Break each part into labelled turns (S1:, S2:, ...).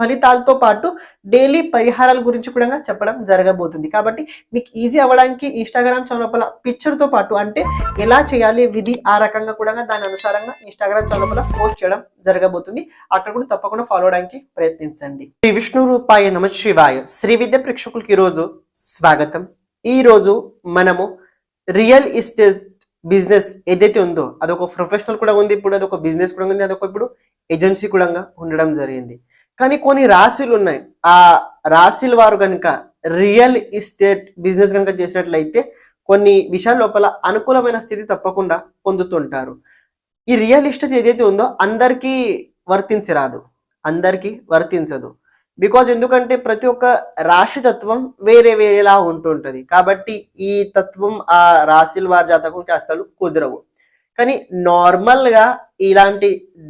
S1: ఫలితాలతో పాటు డైలీ పరిహారాల గురించి కూడా చెప్పడం జరగబోతుంది. కాబట్టి మీకు ఈజీ అవ్వడానికి ఇన్స్టాగ్రామ్ ఛానల్ పిక్చర్తో పాటు అంటే ఎలా చేయాలి విధి ఆ రకంగా కూడా దాని అనుసారంగా ఇన్స్టాగ్రామ్ ఛానల్ పోస్ట్ చేయడం జరగబోతుంది. అక్కడ కూడా తప్పకుండా ఫాలో అవడానికి ప్రయత్నించండి. శ్రీ విష్ణు రూపాయ నమ శివాయ. శ్రీ విద్య ప్రేక్షకులకి ఈరోజు స్వాగతం. ఈ రోజు మనము రియల్ ఎస్టేట్ బిజినెస్ ఏదైతే ఉందో అదొక ప్రొఫెషనల్ కూడా ఉంది ఇప్పుడు అదొక బిజినెస్ కూడా ఉంది అదొక ఇప్పుడు ఏజెన్సీ కూడా ఉండడం జరిగింది. కానీ కొన్ని రాశులు ఉన్నాయి. ఆ రాశుల వారు కనుక రియల్ ఇస్టేట్ బిజినెస్ కనుక చేసినట్లయితే కొన్ని విషయాల లోపల అనుకూలమైన స్థితి తప్పకుండా పొందుతుంటారు. ఈ రియల్ ఎస్టేట్ ఏదైతే ఉందో అందరికీ వర్తించరాదు. అందరికీ వర్తించదు. బికాజ్ ఎందుకంటే ప్రతి ఒక్క రాశి తత్వం వేరే వేరేలా ఉంటుంటది. కాబట్టి ఈ తత్వం ఆ రాశిల వారి జాతకంకి అసలు కుదరవు. కానీ నార్మల్గా ఇలాంటి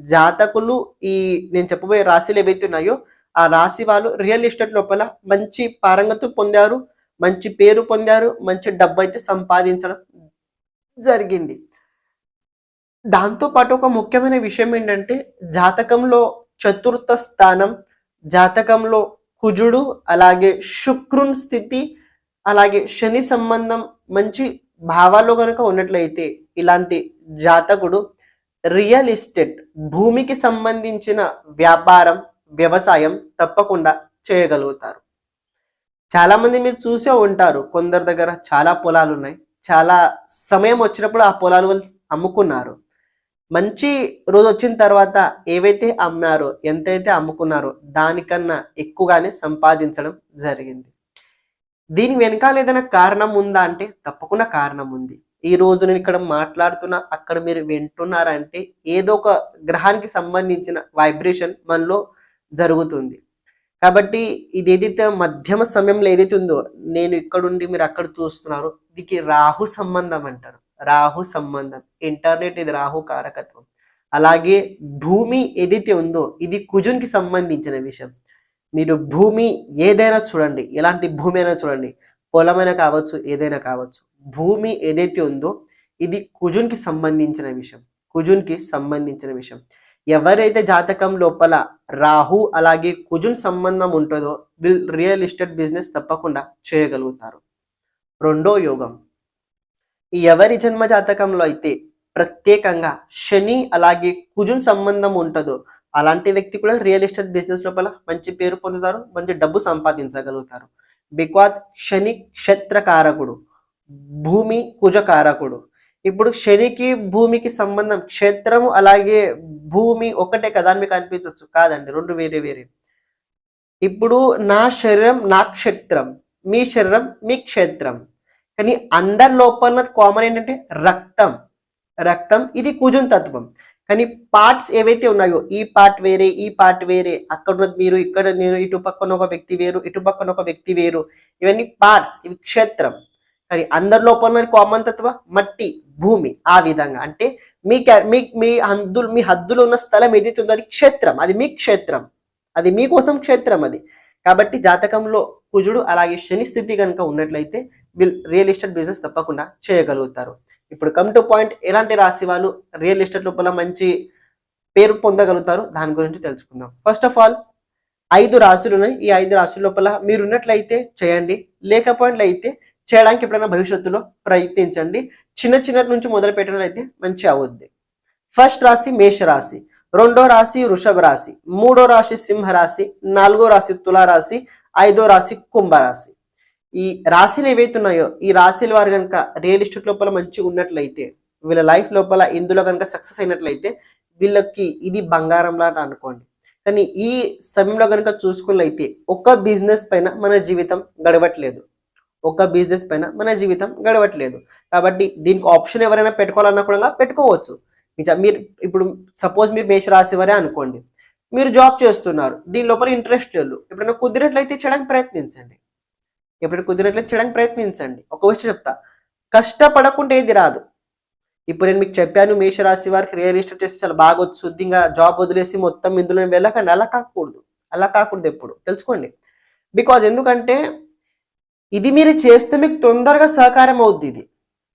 S1: జాతకులు ఈ నేను చెప్పబోయే రాశిలు ఏవైతే ఉన్నాయో ఆ రాశి వాళ్ళు రియల్ ఎస్టేట్ లోపల మంచి పారంగత పొందారు మంచి పేరు పొందారు మంచి డబ్బు అయితే సంపాదించడం జరిగింది. దాంతో పాటు ఒక ముఖ్యమైన విషయం ఏంటంటే జాతకంలో చతుర్థ స్థానం జాతకంలో కుజుడు అలాగే శుక్రున్ స్థితి అలాగే శని సంబంధం మంచి భావాల్లో కనుక ఉన్నట్లయితే ఇలాంటి జాతకుడు రియల్ ఎస్టేట్ భూమికి సంబంధించిన వ్యాపారం వ్యవసాయం తప్పకుండా చేయగలుగుతారు. చాలామంది మీరు చూసే ఉంటారు కొందరి దగ్గర చాలా పొలాలు ఉన్నాయి చాలా సమయం వచ్చినప్పుడు ఆ పొలాలు వాళ్ళు అమ్ముకున్నారు. మంచి రోజు వచ్చిన తర్వాత ఏవైతే అమ్మారో ఎంతైతే అమ్ముకున్నారో దానికన్నా ఎక్కువగానే సంపాదించడం జరిగింది. దీని వెనకాల ఏదైనా కారణం ఉందా అంటే తప్పకుండా కారణం ఉంది. ఈ రోజు నేను ఇక్కడ మాట్లాడుతున్నా అక్కడ మీరు వింటున్నారంటే ఏదో ఒక గ్రహానికి సంబంధించిన వైబ్రేషన్ మనలో జరుగుతుంది. కాబట్టి ఇది ఏదైతే మధ్యమ సమయంలో ఏదైతే ఉందో నేను ఇక్కడుండి మీరు అక్కడ చూస్తున్నారు దీనికి రాహు సంబంధం అంటారు. రాహు సంబంధం. ఇంటర్నెట్ ఇది రాహు కారకత్వం. అలాగే భూమి ఏదైతే ఉందో ఇది కుజునికి సంబంధించిన విషయం. మీరు భూమి ఏదైనా చూడండి ఎలాంటి భూమి అయినా చూడండి పొలమైనా కావచ్చు ఏదైనా కావచ్చు. భూమి ఏదైతే ఉందో ఇది కుజున్కి సంబంధించిన విషయం. కుజున్కి సంబంధించిన విషయం. ఎవరైతే జాతకం లోపల రాహు అలాగే కుజున్ సంబంధం ఉంటుందో విల్ రియల్ ఎస్టేట్ బిజినెస్ తప్పకుండా చేయగలుగుతారు. రెండో యోగం. ఎవరి జన్మ జాతకంలో అయితే ప్రత్యేకంగా శని అలాగే కుజున్ సంబంధం ఉంటుందో అలాంటి వ్యక్తి కూడా రియల్ ఎస్టేట్ బిజినెస్ లోపల మంచి పేరు పొందుతారు మంచి డబ్బు సంపాదించగలుగుతారు. బికాజ్ శని క్షేత్రకారకుడు. భూమి కుజకారకుడు. ఇప్పుడు శనికి భూమికి సంబంధం క్షేత్రము అలాగే భూమి ఒకటే కదా అని మీకు అనిపించవచ్చు కాదండి రెండు వేరే వేరే. ఇప్పుడు నా శరీరం నా క్షేత్రం మీ శరీరం మీ క్షేత్రం. కానీ అందరి లోపల కామన్ ఏంటంటే రక్తం. రక్తం ఇది కుజున్ తత్వం. కానీ పార్ట్స్ ఏవైతే ఉన్నాయో ఈ పార్ట్ వేరే ఈ పార్ట్ వేరే అక్కడ ఉన్నది మీరు ఇక్కడ నేను ఇటు పక్కన ఒక వ్యక్తి వేరు ఇటు పక్కన ఒక వ్యక్తి వేరు ఇవన్నీ పార్ట్స్ ఇవి క్షేత్రం. కానీ అందరి లోపల ఉన్నది కామన్ తత్వ మట్టి భూమి ఆ విధంగా. అంటే మీ మీ మీ హద్దులు మీ హద్దులో ఉన్న స్థలం ఏదైతే ఉందో అది క్షేత్రం అది మీ క్షేత్రం. అది మీకోసం క్షేత్రం అది. కాబట్టి జాతకంలో కుజుడు అలాగే శని స్థితి కనుక ఉన్నట్లయితే వీళ్ళు రియల్ ఎస్టేట్ బిజినెస్ తప్పకుండా చేయగలుగుతారు. ఇప్పుడు కమ్ టు పాయింట్ ఎలాంటి రాశి వాళ్ళు రియల్ ఎస్టేట్ లోపల మంచి పేరు పొందగలుగుతారు? దాని గురించి తెలుసుకుందాం. ఫస్ట్ ఆఫ్ ఆల్ ఐదు రాశులు ఉన్నాయి. ఈ ఐదు రాశుల లోపల మీరు ఉన్నట్లయితే చేయండి. లేకపోయినట్లయితే చేయడానికి ఎప్పుడైనా భవిష్యత్తులో ప్రయత్నించండి. చిన్న చిన్న నుంచి మొదలు పెట్టినట్లయితే మంచి అవుద్ది. ఫస్ట్ రాశి మేష రాశి. రెండో రాశి వృషభ రాశి. మూడో రాశి సింహ రాశి. నాలుగో రాశి తులా రాశి. ఐదో రాశి కుంభ రాశి. ఈ రాశిలు ఏవైతే ఉన్నాయో ఈ రాశిల వారు కనుక రియల్ ఎస్టేట్ లోపల మంచిగా ఉన్నట్లయితే వీళ్ళ లైఫ్ లోపల ఇందులో కనుక సక్సెస్ అయినట్లయితే వీళ్ళకి ఇది బంగారంలా అనుకోండి. కానీ ఈ సమయంలో కనుక చూసుకున్నట్లయితే ఒక బిజినెస్ పైన మన జీవితం గడవట్లేదు. ఒక బిజినెస్ పైన మన జీవితం గడవట్లేదు. కాబట్టి దీనికి ఆప్షన్ ఎవరైనా పెట్టుకోవాలన్నా కూడా పెట్టుకోవచ్చు. మీరు ఇప్పుడు సపోజ్ మీరు మేషరాశి వారే అనుకోండి. మీరు జాబ్ చేస్తున్నారు. దీని లోపల ఇంట్రెస్ట్ లేదు. ఎప్పుడైనా కుదిరినట్లయితే చేయడానికి ప్రయత్నించండి. ఎప్పుడైనా కుదిరినట్లయితే చేయడానికి ప్రయత్నించండి. ఒక విషయం చెప్తా. కష్టపడకుండా ఏది రాదు. ఇప్పుడు నేను మీకు చెప్పాను మేషరాశి వారికి రియల్ ఎస్టేట్ చేస్తే చాలా బాగా వచ్చు ఇంకా జాబ్ వదిలేసి మొత్తం ఇందులో వెళ్ళకండి. అలా కాకూడదు. అలా కాకూడదు ఎప్పుడు. తెలుసుకోండి. బికాజ్ ఎందుకంటే ఇది మీరు చేస్తే మీకు తొందరగా సహకారం అవుద్ది ఇది.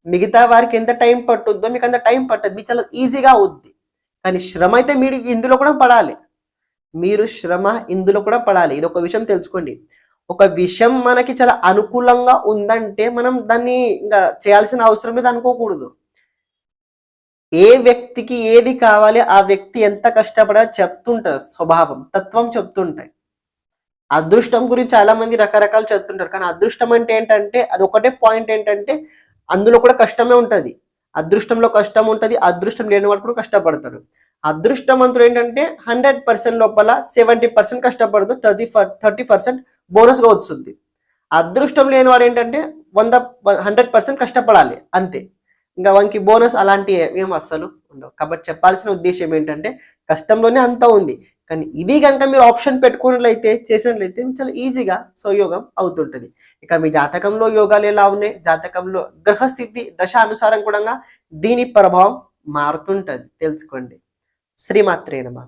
S1: మిగతా వారికి ఎంత టైం పట్టుద్దో మీకు అంత టైం పట్టదు మీకు చాలా ఈజీగా అవుద్ది. కానీ శ్రమ అయితే మీరు ఇందులో కూడా పడాలి. మీరు శ్రమ ఇందులో కూడా పడాలి. ఇది ఒక విషయం తెలుసుకోండి. ఒక విషయం మనకి చాలా అనుకూలంగా ఉందంటే మనం దాన్ని ఇంకా చేయాల్సిన అవసరం మీద అనుకోకూడదు. ఏ వ్యక్తికి ఏది కావాలి ఆ వ్యక్తి ఎంత కష్టపడాలో చెప్తుంటారు స్వభావం తత్వం చెప్తుంటాయి. అదృష్టం గురించి చాలా మంది రకరకాలు చదువుతుంటారు కానీ అదృష్టం అంటే ఏంటంటే అది ఒకటే పాయింట్ ఏంటంటే అందులో కూడా కష్టమే ఉంటుంది. అదృష్టంలో కష్టం ఉంటుంది అదృష్టం లేని వాళ్ళు కూడా కష్టపడతారు. అదృష్టవంతుడు ఏంటంటే హండ్రెడ్ పర్సెంట్ లోపల సెవెంటీ పర్సెంట్ కష్టపడుతూ థర్టీ థర్టీ పర్సెంట్ బోనస్గా వస్తుంది. అదృష్టం లేని వాడు ఏంటంటే వంద హండ్రెడ్ పర్సెంట్ కష్టపడాలి అంతే. ఇంకా వానికి బోనస్ అలాంటి ఏం అస్సలు ఉండవు. కాబట్టి చెప్పాల్సిన ఉద్దేశం ఏంటంటే కష్టంలోనే అంతా ఉంది. కానీ ఇది కనుక మీరు ఆప్షన్ పెట్టుకున్నట్లయితే చేసినట్లయితే చాలా ఈజీగా సోయోగం అవుతుంటది. ఇక మీ జాతకంలో యోగాలు ఎలా ఉన్నాయి? జాతకంలో గ్రహస్థితి దశ అనుసారం కూడా దీని ప్రభావం మారుతుంటది. తెలుసుకోండి. శ్రీమాత్రే మా